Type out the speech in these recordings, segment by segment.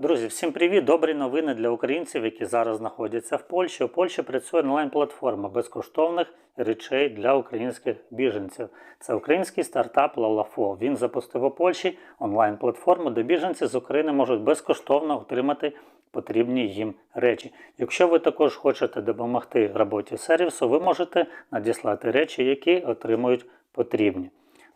Друзі, всім привіт! Добрі новини для українців, які зараз знаходяться в Польщі. У Польщі працює онлайн-платформа безкоштовних речей для українських біженців. Це український стартап Лалафо. Він запустив у Польщі онлайн-платформу, де біженці з України можуть безкоштовно отримати потрібні їм речі. Якщо ви також хочете допомогти роботі сервісу, ви можете надіслати речі, які отримують потрібні.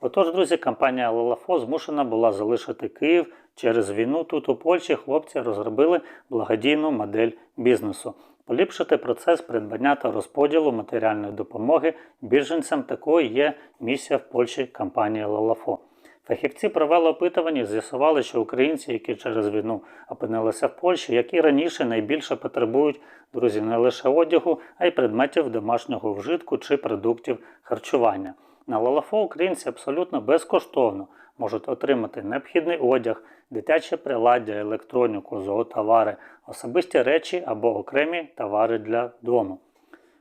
Отож, друзі, компанія Лалафо змушена була залишити Київ через війну. Тут у Польщі хлопці розробили благодійну модель бізнесу. Поліпшити процес придбання та розподілу матеріальної допомоги біженцям такою є місія в Польщі компанії Лалафо. Фахівці провели опитування і з'ясували, що українці, які через війну опинилися в Польщі, як і раніше найбільше потребують друзі не лише одягу, а й предметів домашнього вжитку чи продуктів харчування. На Лалафо українці абсолютно безкоштовно можуть отримати необхідний одяг, дитяче приладдя, електроніку, зоотовари, особисті речі або окремі товари для дому.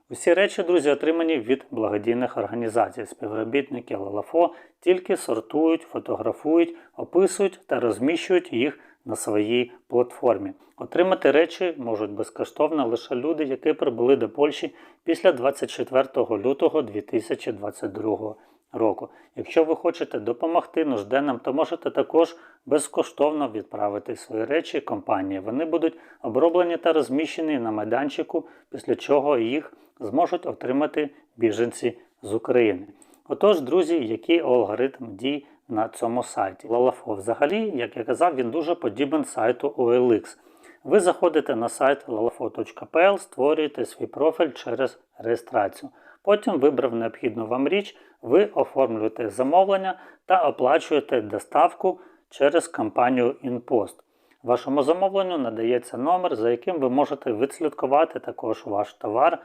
Усі речі, друзі, отримані від благодійних організацій. Співробітники Лалафо тільки сортують, фотографують, описують та розміщують їх на своїй платформі. Отримати речі можуть безкоштовно лише люди, які прибули до Польщі після 24 лютого 2022 року. Якщо ви хочете допомогти нужденним, то можете також безкоштовно відправити свої речі компанії. Вони будуть оброблені та розміщені на майданчику, після чого їх зможуть отримати біженці з України. Отож, друзі, який алгоритм дій на цьому сайті? Лалафо взагалі, як я казав, він дуже подібен сайту OLX. Ви заходите на сайт lalafo.pl, створюєте свій профіль через реєстрацію. Потім, вибрав необхідну вам річ, ви оформлюєте замовлення та оплачуєте доставку через компанію InPost. Вашому замовленню надається номер, за яким ви можете відслідкувати також ваш товар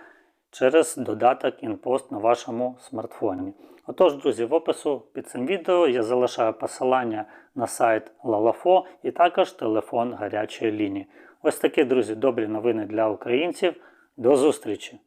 через додаток InPost на вашому смартфоні. Отож, друзі, в опису під цим відео я залишаю посилання на сайт Lalafo і також телефон гарячої лінії. Ось такі, друзі, добрі новини для українців. До зустрічі!